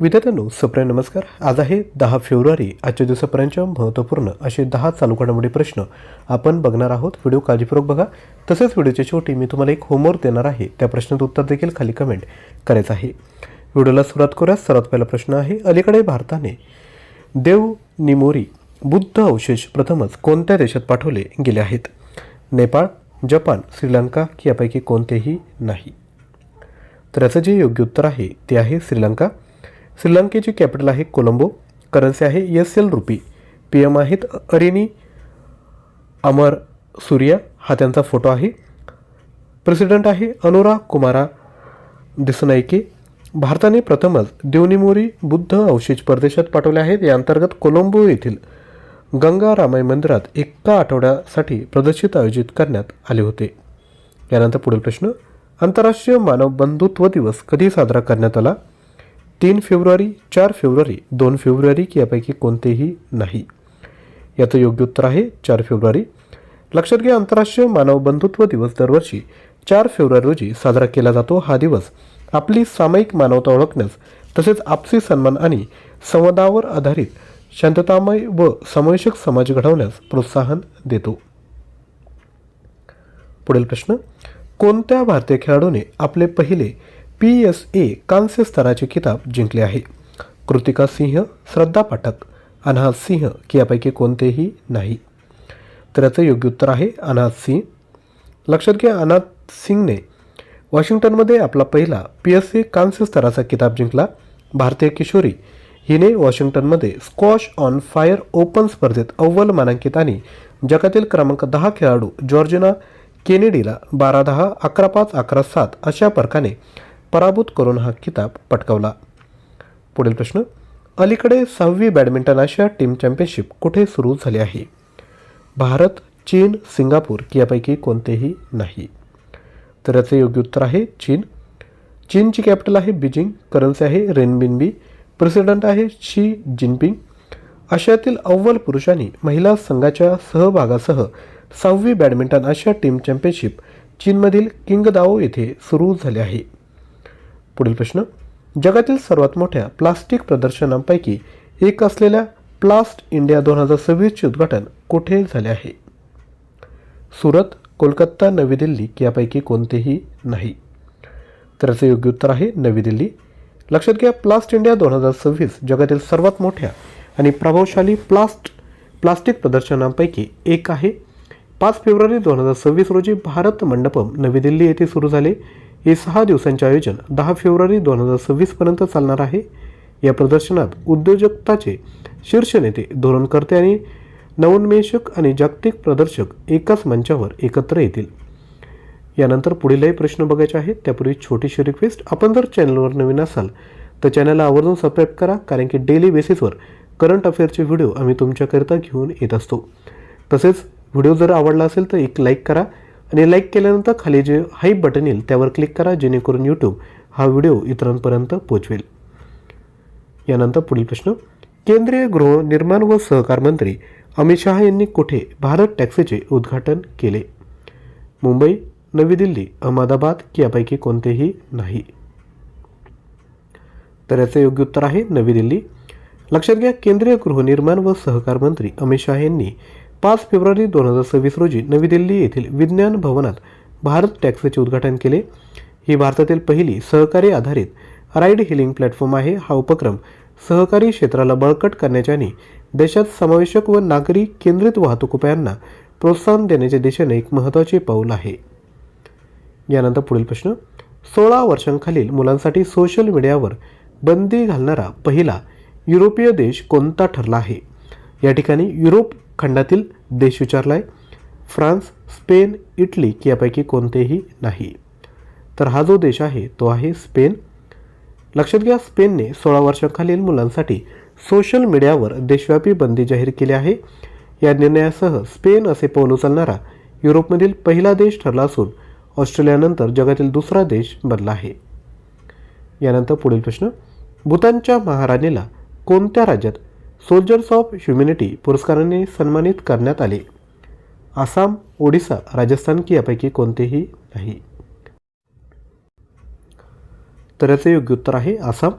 विद्यार्थ्यांनो सप्रे नमस्कार. आज आहे दहा फेब्रुवारी आजच्या दिवसापर्यंत महत्त्वपूर्ण असे दहा चालू घडामोडी प्रश्न आपण बघणार आहोत. व्हिडिओ काळजीपूर्वक बघा. तसेच व्हिडिओच्या शेवटी मी तुम्हाला एक होमवर्क देणार आहे. त्या प्रश्नाचं उत्तर देखील खाली कमेंट करायचं आहे. व्हिडिओला सुरुवात करूया. सर्वात पहिला प्रश्न आहे अलीकडे भारताने देव निमोरी बुद्ध अवशेष प्रथमच कोणत्या देशात पाठवले गेले आहेत? नेपाळ जपान श्रीलंका की यापैकी कोणतेही नाही. तर याचं जे योग्य उत्तर आहे ते आहे श्रीलंका. श्रीलंकेची कॅपिटल आहे कोलंबो. करन्सी आहे S L rupee. P M आहेत अरिनी अमर सूर्या हा त्यांचा फोटो आहे. प्रेसिडेंट आहे अनुरा कुमारा दिसनाईके. भारताने प्रथमच देवनिमोरी बुद्ध अवशेष परदेशात पाठवले आहेत. या अंतर्गत कोलंबो येथील गंगा रामाई मंदिरात एका आठवड्यासाठी प्रदर्शित आयोजित करण्यात आले होते. यानंतर पुढील प्रश्न. आंतरराष्ट्रीय मानव बंधुत्व दिवस कधी साजरा करण्यात आला? तीन फेब्रुवारी चार फेब्रुवारी दोन फेब्रुवारी की यापैकी कोणतेही नाही. याचं योग्य उत्तर आहे चार फेब्रुवारी. लक्षात घ्या आंतरराष्ट्रीय मानव बंधुत्व दिवस दरवर्षी चार फेब्रुवारी रोजी साजरा केला जातो. हा दिवस आपली सामायिक मानवता ओळखण्यास तसेच आपसी सन्मान आणि संवादावर आधारित शांततामय व समावेशक समाज घडवण्यास प्रोत्साहन देतो. पुढील प्रश्न कोणत्या भारतीय खेळाडूने आपले पहिले पी एस ए कांस्य स्तराचे किताब जिंकले आहे. कृतिका सिंह श्रद्धा पाठक अनाहत सिंह की यापैकी कोणतेही नाही. तर याचं योग्य उत्तर आहे अनाथ सिंह. लक्षात घ्या अनाथ सिंगने वॉशिंग्टनमध्ये आपला पहिला पी एस ए कांस्य स्तराचा किताब जिंकला. भारतीय किशोरी हिने वॉशिंग्टनमध्ये स्क्वॉश ऑन फायर ओपन स्पर्धेत अव्वल मानांकित आणि जगातील क्रमांक दहा खेळाडू जॉर्जिना केनेडीला बारा दहा अकरा पाच अकरा सात अशा प्रकारे पराभूत करून हा किताब पटकावला. पुढील प्रश्न अलीकडे सहावी बॅडमिंटन आशिया टीम चॅम्पियनशिप कुठे सुरू झाली आहे? भारत चीन सिंगापूर की यापैकी कोणतेही नाही. तर याचे योग्य उत्तर आहे चीन. चीनची कॅपिटल आहे बीजिंग करन्सी आहे रेनबिनबी प्रेसिडेंट आहे शी जिनपिंग. आशियातील अव्वल पुरुषांनी महिला संघाच्या सहभागासह सहावी बॅडमिंटन आशिया टीम चॅम्पियनशिप चीनमधील किंगदाओ येथे सुरू झाले आहे. पुढील प्रश्न. जगातील सर्वात मोठ्या प्लास्टिक प्रदर्शनांपैकी एक असलेल्या प्लास्ट इंडिया दोन हजार सव्वीसचे उद्घाटन कुठे झाले आहे? सुरत कोलकाता नवी दिल्ली यापैकी कोणतेही नाही. तर याचं योग्य उत्तर आहे नवी दिल्ली. लक्षात घ्या प्लास्ट इंडिया दोन हजार सव्वीस जगातील सर्वात मोठ्या आणि प्रभावशाली प्लास्ट प्लास्टिक प्रदर्शनांपैकी एक आहे. पाच फेब्रुवारी दोन हजार सव्वीस रोजी भारत मंडपम नवी दिल्ली येथे सुरू झाले. हे सहा दिवसांचे आयोजन दहा फेब्रुवारी दोन हजार सव्वीसपर्यंत चालणार आहे. या प्रदर्शनात उद्योजकताचे शीर्ष नेते धोरणकर्ते आणि नवोन्मेषक आणि जागतिक प्रदर्शक एकाच मंचावर एकत्र येतील. यानंतर पुढीलही प्रश्न बघायचे आहेत. त्यापूर्वी छोटीशी रिक्वेस्ट आपण जर चॅनलवर नवीन असाल तर चॅनलला आवर्जून सबस्क्राईब करा कारण की डेली बेसिसवर करंट अफेअरचे व्हिडिओ आम्ही तुमच्याकरिता घेऊन येत असतो. तसेच व्हिडिओ जर आवडला असेल तर एक लाईक करा. आणि लाईक केल्यानंतर खाली जे हाईप बटन येईल त्यावर क्लिक करा जेणेकरून यूट्यूब हा व्हिडिओ इतरांपर्यंत पोहोचवेल. यानंतर पुढील प्रश्न. केंद्रीय गृहनिर्माण व सहकार मंत्री अमित शहा यांनी कुठे भारत टॅक्सीचे उद्घाटन केले? मुंबई नवी दिल्ली अहमदाबाद की यापैकी कोणतेही नाही. तर याचे योग्य उत्तर आहे नवी दिल्ली. लक्षात घ्या केंद्रीय गृहनिर्माण व सहकार मंत्री अमित शहा यांनी पाच फेब्रुवारी दोन हजार सव्वीस रोजी नवी दिल्ली येथील विज्ञान भवनात भारत टॅक्सीचे उद्घाटन केले. ही भारतातील पहिली सहकारी आधारित राईड हिलिंग प्लॅटफॉर्म आहे. हा उपक्रम सहकारी क्षेत्राला बळकट करण्याच्या आणि देशात समावेशक व नागरी केंद्रित वाहतूक उपायांना प्रोत्साहन देण्याच्या दिशेने एक महत्त्वाचे पाऊल आहे. यानंतर पुढील प्रश्न. सोळा वर्षांखालील मुलांसाठी सोशल मीडियावर बंदी घालणारा पहिला युरोपीय देश कोणता ठरला आहे? या ठिकाणी युरोप खंडातील देश विचारला आहे फ्रान्स स्पेन इटली की यापैकी कोणतेही नाही. तर हा जो देश आहे तो आहे स्पेन. लक्षात घ्या स्पेनने सोळा वर्षाखालील मुलांसाठी सोशल मीडियावर देशव्यापी बंदी जाहीर केली आहे. या निर्णयासह स्पेन असे पाऊल उचलणारा युरोपमधील पहिला देश ठरला असून ऑस्ट्रेलियानंतर जगातील दुसरा देश बनला आहे. यानंतर पुढील प्रश्न भूतानच्या महाराणीला कोणत्या राज्यात सोल्जर्स ऑफ ह्युमॅनिटी पुरस्काराने सन्मानित करण्यात आले. आसाम ओडिसा राजस्थान की यापैकी कोणतेही नाही. तर याचे योग्य उत्तर आहे आसाम.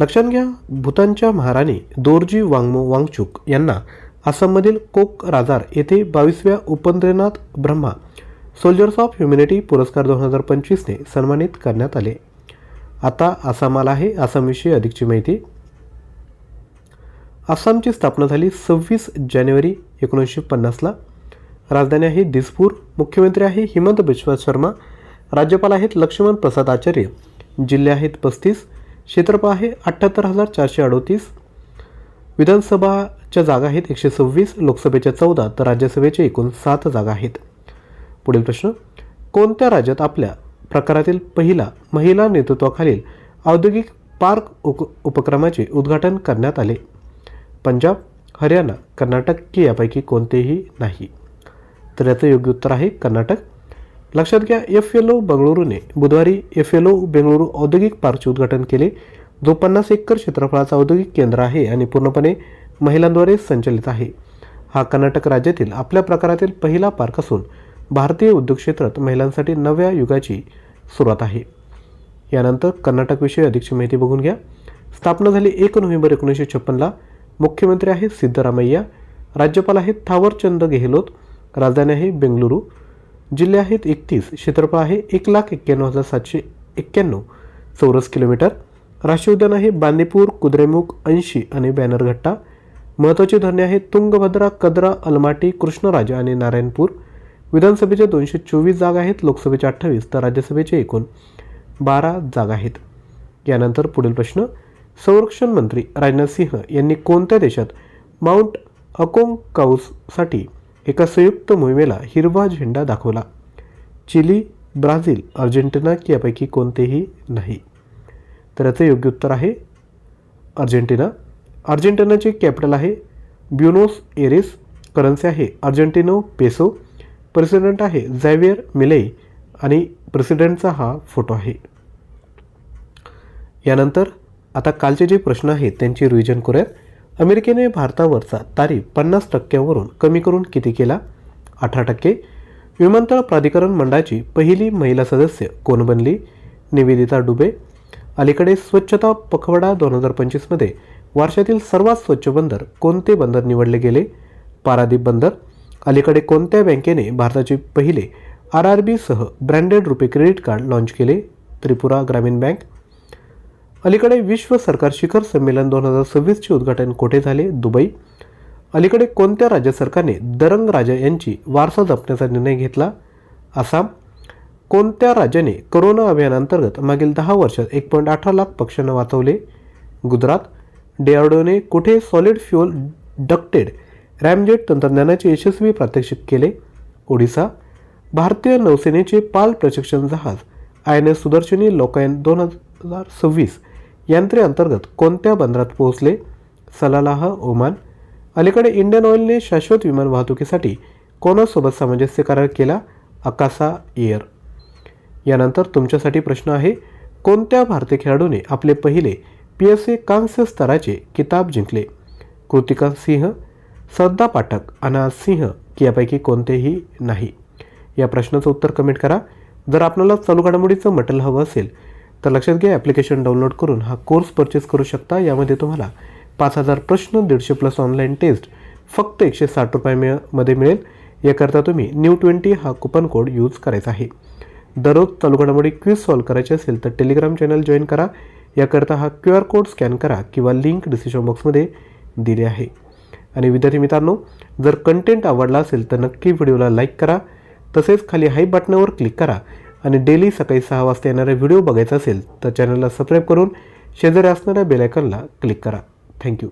लक्षात घ्या भूतानच्या महाराणी दोरजी वांगमो वांगचुक यांना आसाममधील कोक राजार येथे बावीसव्या Upendranath Brahma soldiers of humanity पुरस्कार दोन हजार पंचवीसने सन्मानित करण्यात आले. आता आसामाला आहे. आसामविषयी अधिकची माहिती आसामची स्थापना झाली सव्वीस जानेवारी एकोणीसशे पन्नासला. राजधानी आहे दिसपूर. मुख्यमंत्री आहे हिमंत बिश्वा शर्मा. राज्यपाल आहेत लक्ष्मण प्रसाद आचार्य. जिल्हे आहेत पस्तीस. क्षेत्रफळ आहे अठ्ठ्याहत्तर हजार चारशे अडोतीस. विधानसभाच्या जागा आहेत एकशे सव्वीस. लोकसभेच्या चौदा तर राज्यसभेच्या एकूण सात जागा आहेत. पुढील प्रश्न. कोणत्या राज्यात आपल्या प्रकारातील पहिला महिला नेतृत्वाखालील औद्योगिक पार्क उप उपक्रमाचे उद्घाटन करण्यात आले? पंजाब हरियाणा कर्नाटक की यापैकी कोणतेही नाही. तर याचं योग्य उत्तर आहे कर्नाटक. लक्षात घ्या एफ एल ओ बंगळुरूने बुधवारी एफ एल ओ बेंगळुरू औद्योगिक पार्कचे उद्घाटन केले जो पन्नास एकर क्षेत्रफळाचा औद्योगिक केंद्र आहे आणि पूर्णपणे महिलांद्वारे संचलित आहे. हा कर्नाटक राज्यातील आपल्या प्रकारातील पहिला पार्क असून भारतीय उद्योग क्षेत्रात महिलांसाठी नव्या युगाची सुरुवात आहे. यानंतर कर्नाटकविषयी अधिकची माहिती बघून घ्या. स्थापना झाली एक नोव्हेंबर एकोणीसशे छप्पनला. मुख्यमंत्री आहेत सिद्धरामय्या राज्यपाल आहेत थावरचंद गेहलोत राजधानी आहे बेंगलुरू जिल्हे आहेत एकतीस क्षेत्रफळ आहे एक लाख एक्क्याण्णव हजार सातशे एक्क्याण्णव चौरस किलोमीटर राष्ट्रीय उद्यान आहे बांदीपूर कुद्रेमुख ऐंशी आणि बॅनरघट्टा महत्त्वाची धरणे आहेत तुंगभद्रा कद्रा अलमाटी कृष्णराजा आणि नारायणपूर विधानसभेच्या दोनशे चोवीस जागा आहेत लोकसभेच्या अठ्ठावीस तर राज्यसभेचे एकूण बारा जागा आहेत. यानंतर पुढील प्रश्न संरक्षण मंत्री राजनाथ सिंह यांनी कोणत्या देशात माउंट अकोंकाऊससाठी एका संयुक्त मोहिमेला हिरवा झेंडा दाखवला? चिली ब्राझील अर्जेंटिना यापैकी कोणतेही नाही. तर याचं योग्य उत्तर आहे अर्जेंटिना. अर्जेंटिनाचे कॅपिटल आहे ब्युनोस एरिस. करन्सी आहे अर्जेंटिनो पेसो. प्रेसिडेंट आहे झॅवियर मिले आणि प्रेसिडेंटचा हा फोटो आहे. यानंतर आता कालचे जे प्रश्न आहेत त्यांची रिव्हिजन करूयात. अमेरिकेने भारतावरचा तारीफ पन्नास टक्क्यावरून कमी करून किती केला? अठरा टक्के. विमानतळ प्राधिकरण मंडळाची पहिली महिला सदस्य कोण बनली? निवेदिता डुबे. अलीकडे स्वच्छता पखवाडा दोन हजार पंचवीसमध्ये वर्षातील सर्वात स्वच्छ बंदर कोणते बंदर निवडले गेले? पारादीप बंदर. अलीकडे कोणत्या बँकेने भारताचे पहिले R R बीसह branded RuPay credit card launch केले? त्रिपुरा ग्रामीण बँक. अलीकडे विश्व सरकार शिखर संमेलन दोन हजार सव्वीसचे उद्घाटन कोठे झाले? दुबई. अलीकडे कोणत्या राज्य सरकारने दरंग राजा यांची वारसा जपण्याचा निर्णय घेतला? आसाम. कोणत्या राज्याने करोना अभियानांतर्गत मागील दहा वर्षात एक पॉईंट अठरा लाख पक्ष्यांना वाचवले? गुजरात. डेआरडोने कुठे सॉलिड फ्युअल डक्टेड रॅमजेट तंत्रज्ञानाचे यशस्वी प्रात्यक्षिक केले? ओडिसा. भारतीय नौसेनेचे पाल प्रशिक्षण जहाज I N S Sudarshini Lokayan दोन हजार सव्वीस यंत्रेअंतर्गत कोणत्या बंदरात पोहोचले? Salalah Oman. अलीकडे इंडियन ऑइलने शाश्वत विमान वाहतुकीसाठी कोणासोबत सामंजस्य करार केला? अकासा एअर. यानंतर तुमच्यासाठी प्रश्न आहे कोणत्या भारतीय खेळाडूने आपले पहिले पी एस ए कांस्य स्तराचे किताब जिंकले? कृतिका सिंह सद्दा पाठक अनाज सिंह की यापैकी कोणतेही नाही. या प्रश्नाचं उत्तर कमेंट करा. जर आपल्याला चालू घडामोडीचं मटेरियल हवं असेल तर लक्षात घ्या ॲप्लिकेशन डाउनलोड करून हा कोर्स परचेस करू शकता. यामध्ये तुम्हाला पाच हजार प्रश्न दीडशे प्लस ऑनलाईन टेस्ट फक्त एकशे साठ रुपये मध्ये मिळेल. याकरता तुम्ही न्यू ट्वेंटी हा कुपन कोड यूज करायचा आहे. दररोज चालू घडामोडी क्विज सॉल्व करायची असेल तर टेलिग्राम चॅनल जॉईन करा. याकरता हा क्यू आर कोड स्कॅन करा किंवा लिंक डिस्क्रिप्शन बॉक्समध्ये दिली आहे. आणि विद्यार्थी मित्रांनो जर कंटेंट आवडला असेल तर नक्की व्हिडिओला लाईक करा. तसेच खाली हाय बटनावर क्लिक करा. आणि डेली सकाळी सहा वाजता येणारा व्हिडिओ बघायचा असेल तर चॅनलला सबस्क्राईब करून शेजारी असणाऱ्या बेलायकनला क्लिक करा. थँक्यू.